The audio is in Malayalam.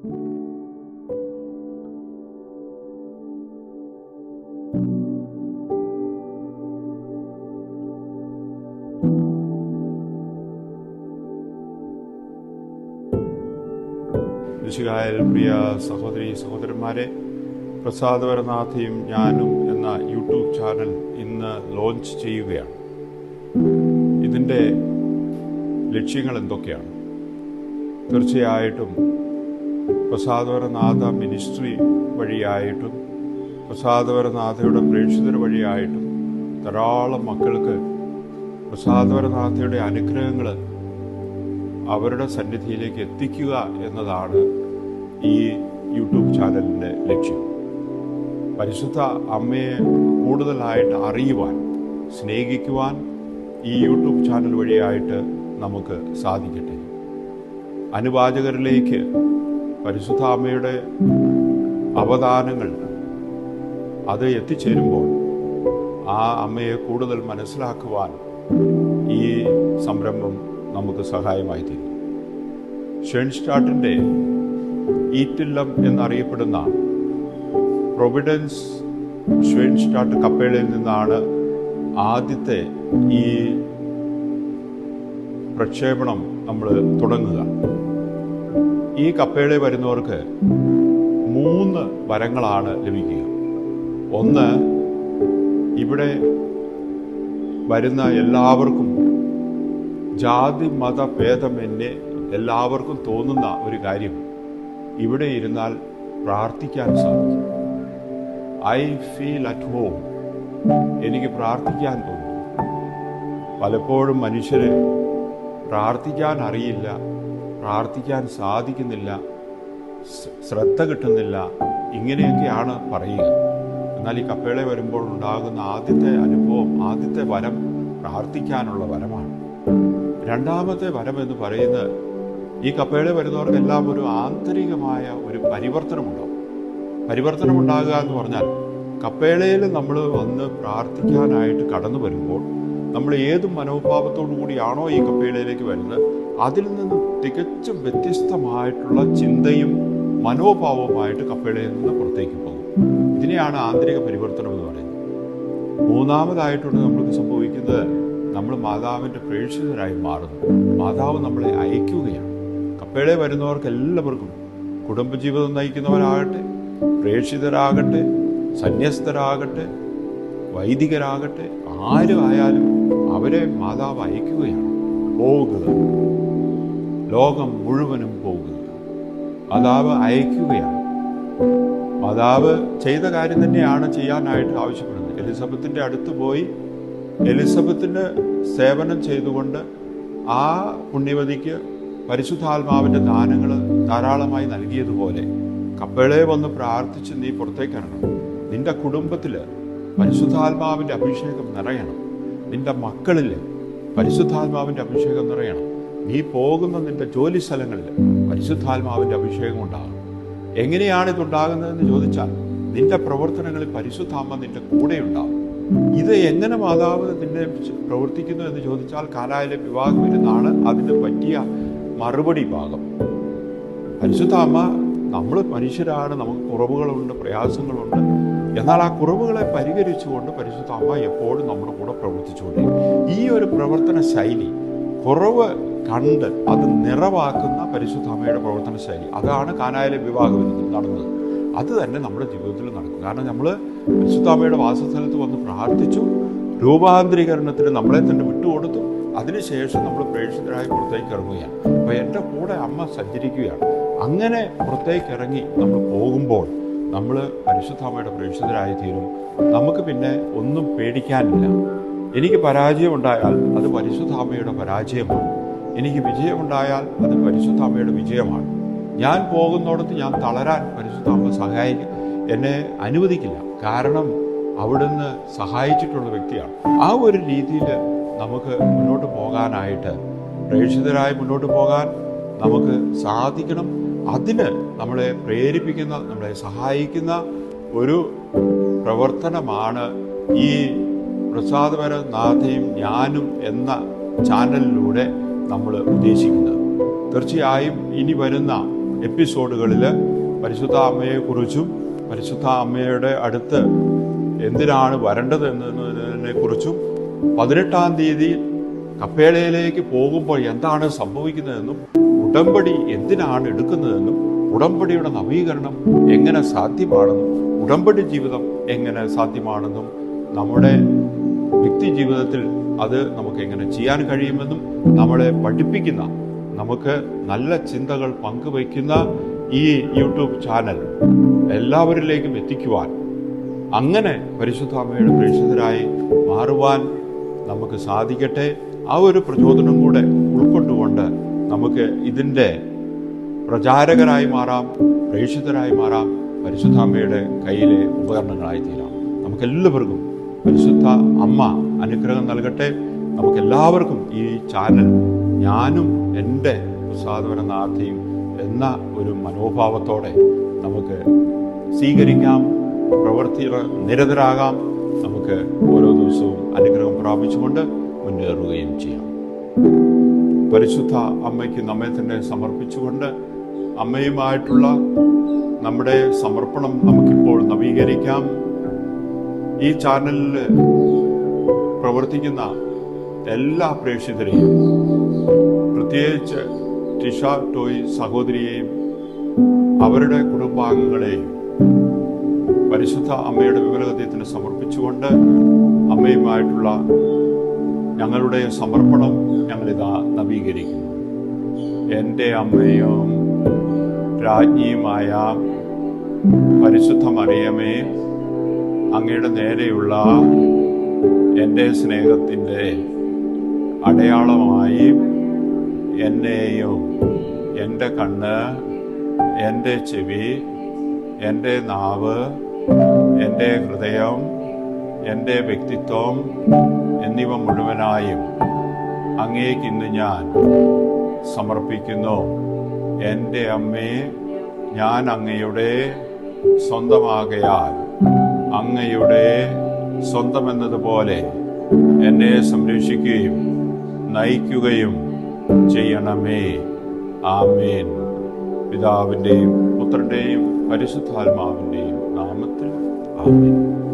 മിശിഹായൽ പ്രിയ സഹോദരി സഹോദരന്മാരെ പ്രസാദവരനാഥയും ഞാനും എന്ന യൂട്യൂബ് ചാനൽ ഇന്ന് ലോഞ്ച് ചെയ്യുകയാണ്. ഇതിന്റെ ലക്ഷ്യങ്ങൾ എന്തൊക്കെയാണ്? തീർച്ചയായിട്ടും പ്രസാദവരനാഥ മിനിസ്ട്രി വഴിയായിട്ടും പ്രസാദവരനാഥയുടെ പ്രേക്ഷിതർ വഴിയായിട്ടും ധാരാളം മക്കൾക്ക് പ്രസാദവരനാഥയുടെ അനുഗ്രഹങ്ങൾ അവരുടെ സന്നിധിയിലേക്ക് എത്തിക്കുക എന്നതാണ് ഈ യൂട്യൂബ് ചാനലിന്റെ ലക്ഷ്യം. പരിശുദ്ധ അമ്മയെ കൂടുതലായിട്ട് അറിയുവാൻ സ്നേഹിക്കുവാൻ ഈ യൂട്യൂബ് ചാനൽ വഴിയായിട്ട് നമുക്ക് സാധിക്കട്ടെ. അനുവാചകരിലേക്ക് പരിശുദ്ധ അമ്മയുടെ അവദാനങ്ങൾ അത് എത്തിച്ചേരുമ്പോൾ ആ അമ്മയെ കൂടുതൽ മനസ്സിലാക്കുവാൻ ഈ സംരംഭം നമുക്ക് സഹായമായി തീരും ഷെൻസ്റ്റാട്ടിന്റെ ഈറ്റില്ലം എന്നറിയപ്പെടുന്ന പ്രൊവിഡൻസ് ഷെൻസ്റ്റാട്ട് കപ്പേളയിൽ നിന്നാണ് ആദ്യത്തെ ഈ പ്രക്ഷേപണം നമ്മൾ തുടങ്ങുക. ഈ കപ്പയുടെ വരുന്നവർക്ക് മൂന്ന് വരങ്ങളാണ് ലഭിക്കുക. ഒന്ന് ഇവിടെ വരുന്ന എല്ലാവർക്കും ജാതി മത ഭേദമെന്നെ എല്ലാവർക്കും തോന്നുന്ന ഒരു കാര്യം. ഇവിടെ ഇരുന്നാൽ പ്രാർത്ഥിക്കാൻ സാധിക്കും. I feel at home. എനിക്ക് പ്രാർത്ഥിക്കാൻ തോന്നുന്നു. പലപ്പോഴും മനുഷ്യരെ പ്രാർത്ഥിക്കാൻ അറിയില്ല. പ്രാർത്ഥിക്കാൻ സാധിക്കുന്നില്ല ശ്രദ്ധ കിട്ടുന്നില്ല ഇങ്ങനെയൊക്കെയാണ് പറയുക. എന്നാൽ ഈ കപ്പേളെ വരുമ്പോൾ ഉണ്ടാകുന്ന ആദ്യത്തെ അനുഭവം ആദ്യത്തെ വരം പ്രാർത്ഥിക്കാനുള്ള വരമാണ്. രണ്ടാമത്തെ വരം എന്ന് പറയുന്നത് ഈ കപ്പേളെ വരുന്നവർക്കെല്ലാം ഒരു ആന്തരികമായ ഒരു പരിവർത്തനമുണ്ടാവും. പരിവർത്തനം ഉണ്ടാകുക എന്ന് പറഞ്ഞാൽ കപ്പേളയിൽ നമ്മൾ വന്ന് പ്രാർത്ഥിക്കാനായിട്ട് കടന്നു വരുമ്പോൾ നമ്മൾ ഏത് മനോഭാവത്തോടു കൂടിയാണോ ഈ കപ്പേളയിലേക്ക് വരുന്നത്? അതിൽ നിന്ന് തികച്ചും വ്യത്യസ്തമായിട്ടുള്ള ചിന്തയും മനോഭാവവുമായിട്ട് കപ്പയുടെ നിന്ന് പുറത്തേക്ക് പോകും. ഇതിനെയാണ് ആന്തരിക പരിവർത്തനം എന്ന് പറയുന്നത്. മൂന്നാമതായിട്ടുണ്ട് നമ്മൾക്ക് സംഭവിക്കുന്നത് നമ്മൾ മാതാവിന്റെ പ്രേക്ഷിതരായി മാറുന്നു. മാതാവ് നമ്മളെ അയക്കുകയാണ്. കപ്പേളെ വരുന്നവർക്ക് എല്ലാവർക്കും കുടുംബജീവിതം നയിക്കുന്നവരാകട്ടെ പ്രേക്ഷിതരാകട്ടെ സന്യസ്തരാകട്ടെ വൈദികരാകട്ടെ ആരും ആയാലും അവരെ മാതാവ് അയക്കുകയാണ്. പോകുക. ലോകം മുഴുവനും പോകുക മാതാവ് അയക്കുകയാണ്. മാതാവ് ചെയ്ത കാര്യം തന്നെയാണ് ചെയ്യാനായിട്ട് ആവശ്യപ്പെടുന്നത്. എലിസബത്തിന്റെ അടുത്ത് പോയി എലിസബത്തിന് സേവനം ചെയ്തുകൊണ്ട് ആ പുണ്യവതിക്ക് പരിശുദ്ധാത്മാവിന്റെ ദാനങ്ങൾ ധാരാളമായി നൽകിയതുപോലെ കപ്പേളെ വന്ന് പ്രാർത്ഥിച്ച് നീ പുറത്തേക്ക് ഇറങ്ങണം. നിന്റെ കുടുംബത്തിൽ പരിശുദ്ധാത്മാവിന്റെ അഭിഷേകം നിറയണം. നിന്റെ മക്കളിൽ പരിശുദ്ധാത്മാവിന്റെ അഭിഷേകം നിറയണം. നീ പോകുന്ന നിന്റെ ജോലി സ്ഥലങ്ങളിൽ പരിശുദ്ധാത്മാവിന്റെ അഭിഷേകം ഉണ്ടാകും. എങ്ങനെയാണ് ഇതുണ്ടാകുന്നതെന്ന് ചോദിച്ചാൽ നിന്റെ പ്രവർത്തനങ്ങളിൽ പരിശുദ്ധാമ്മ നിന്റെ കൂടെ ഉണ്ടാകും ഇത് എങ്ങനെ മാതാവ് നിന്നെ പ്രവർത്തിക്കുന്നു എന്ന് ചോദിച്ചാൽ കാലായിലെ വിവാഹം ഇരുന്നാണ് അതിന് പറ്റിയ മറുപടി ഭാഗം. പരിശുദ്ധാമ്മ നമ്മൾ മനുഷ്യരാണ് നമുക്ക് കുറവുകളുണ്ട് പ്രയാസങ്ങളുണ്ട്. എന്നാൽ ആ കുറവുകളെ പരിഹരിച്ചുകൊണ്ട് പരിശുദ്ധ അമ്മ എപ്പോഴും നമ്മുടെ കൂടെ പ്രവർത്തിച്ചുകൊണ്ടിരിക്കും ഈ ഒരു പ്രവർത്തന ശൈലി കുറവ് കണ്ട് അത് നിറവാക്കുന്ന പരിശുദ്ധ അമ്മയുടെ പ്രവർത്തന ശൈലി. അതാണ് കാനായിലെ വിവാഹം നടന്നത്. അത് തന്നെ നമ്മുടെ ജീവിതത്തിൽ നടക്കും. കാരണം നമ്മൾ പരിശുദ്ധാമയുടെ വാസസ്ഥലത്ത് വന്ന് പ്രാർത്ഥിച്ചു രൂപാന്തരീകരണത്തിന് നമ്മളെ തന്നെ വിട്ടുകൊടുത്തു. അതിനുശേഷം നമ്മൾ പ്രേക്ഷിതരായി പുറത്തേക്ക് ഇറങ്ങുകയാണ്. അപ്പോൾ എന്റെ കൂടെ അമ്മ സഞ്ചരിക്കുകയാണ്. അങ്ങനെ പുറത്തേക്ക് ഇറങ്ങി നമ്മൾ പോകുമ്പോൾ നമ്മൾ പരിശുദ്ധാമയുടെ പ്രേക്ഷിതരായി തീരും. നമുക്ക് പിന്നെ ഒന്നും പേടിക്കാനില്ല. എനിക്ക് പരാജയമുണ്ടായാൽ അത് പരിശുദ്ധാമയുടെ പരാജയമാണ്. എനിക്ക് വിജയമുണ്ടായാൽ അത് പരിശുദ്ധാമ്മയുടെ വിജയമാണ്. ഞാൻ പോകുന്നിടത്ത് ഞാൻ തളരാൻ പരിശുദ്ധാമ്മ സഹായിക്കും എന്നെ അനുവദിക്കില്ല. കാരണം അവിടുന്ന് സഹായിച്ചിട്ടുള്ള വ്യക്തിയാണ്. ആ ഒരു രീതിയിൽ നമുക്ക് മുന്നോട്ട് പോകാനായിട്ട് പ്രേക്ഷിതരായി മുന്നോട്ട് പോകാൻ നമുക്ക് സാധിക്കണം. അതിന് നമ്മളെ പ്രേരിപ്പിക്കുന്ന നമ്മളെ സഹായിക്കുന്ന ഒരു പ്രവർത്തനമാണ് ഈ പ്രസാദപര നാഥയും ഞാനും എന്ന ചാനലിലൂടെ നമ്മൾ ഉദ്ദേശിക്കുന്നത്. തീർച്ചയായും ഇനി വരുന്ന എപ്പിസോഡുകളിൽ പരിശുദ്ധ അമ്മയെക്കുറിച്ചും പരിശുദ്ധ അമ്മയുടെ അടുത്ത് എന്തിനാണ് വരേണ്ടത് എന്നതിനെ കുറിച്ചും പതിനെട്ടാം തീയതി കപ്പേളയിലേക്ക് പോകുമ്പോൾ എന്താണ് സംഭവിക്കുന്നതെന്നും ഉടമ്പടി എന്തിനാണ് എടുക്കുന്നതെന്നും ഉടമ്പടിയുടെ നവീകരണം എങ്ങനെ സാധ്യമാണെന്നും ഉടമ്പടി ജീവിതം എങ്ങനെ സാധ്യമാണെന്നും നമ്മുടെ വ്യക്തി ജീവിതത്തിൽ അത് നമുക്ക് എങ്ങനെ ചെയ്യാൻ കഴിയുമെന്നും നമ്മളെ പഠിപ്പിക്കുന്ന നമുക്ക് നല്ല ചിന്തകൾ പങ്കുവയ്ക്കുന്ന ഈ യൂട്യൂബ് ചാനൽ എല്ലാവരിലേക്കും എത്തിക്കുവാൻ അങ്ങനെ പരിശുദ്ധ അമ്മയുടെ പ്രേക്ഷിതരായി മാറുവാൻ നമുക്ക് സാധിക്കട്ടെ. ആ ഒരു പ്രചോദനം കൂടെ ഉൾക്കൊണ്ടുകൊണ്ട് നമുക്ക് ഇതിന്റെ പ്രചാരകരായി മാറാം പ്രേക്ഷിതരായി മാറാം പരിശുദ്ധ അമ്മയുടെ കയ്യിലെ ഉപകരണങ്ങളായി തീരാം. നമുക്കെല്ലാവർക്കും പരിശുദ്ധ അമ്മ അനുഗ്രഹം നൽകട്ടെ. നമുക്ക് എല്ലാവർക്കും ഈ ചാനൽ ഞാനും എന്റെ പ്രസാദവനനാഥയും എന്ന ഒരു മനോഭാവത്തോടെ നമുക്ക് സ്വീകരിക്കാം പ്രവൃത്തി നിരതരാകാം. നമുക്ക് ഓരോ ദിവസവും അനുഗ്രഹം പ്രാപിച്ചുകൊണ്ട് മുന്നേറുകയും ചെയ്യാം. പരിശുദ്ധ അമ്മയ്ക്ക് നമ്മെ തന്നെ സമർപ്പിച്ചുകൊണ്ട് അമ്മയുമായിട്ടുള്ള നമ്മുടെ സമർപ്പണം നമുക്കിപ്പോൾ നവീകരിക്കാം. ഈ ചാനലിൽ പ്രവർത്തിക്കുന്ന എല്ലാ പ്രേക്ഷിതരെയും പ്രത്യേകിച്ച് ടിഷ ടോയ് സഹോദരിയെയും അവരുടെ കുടുംബാംഗങ്ങളെയും പരിശുദ്ധ അമ്മയുടെ വിവരഗത്യത്തിന് സമർപ്പിച്ചുകൊണ്ട് അമ്മയുമായിട്ടുള്ള ഞങ്ങളുടെ സമർപ്പണം ഞങ്ങളിതാ നവീകരിക്കുന്നു. എന്റെ അമ്മയും രാജ്ഞിയുമായ പരിശുദ്ധ മറിയമേ അങ്ങയുടെ നേരെയുള്ള എന്റെ സ്നേഹത്തിന്റെ അടയാളമായി എന്നെയും എന്റെ കണ്ണ് എന്റെ ചെവി എന്റെ നാവ് എന്റെ ഹൃദയം എന്റെ വ്യക്തിത്വം എന്നിവ മുഴുവനായും അങ്ങേക്ക് ഇന്ന് ഞാൻ സമർപ്പിക്കുന്നു. എന്റെ അമ്മേ ഞാൻ അങ്ങയുടെ സ്വന്തമാകയാൽ അങ്ങയുടെ സ്വന്തമെന്നതുപോലെ എന്നെ സംരക്ഷിക്കുകയും നയിക്കുകയും ചെയ്യണമേ. ആമേൻ. പിതാവിന്റെയും പുത്രന്റെയും പരിശുദ്ധാത്മാവിന്റെയും നാമത്തിൽ ആമേൻ.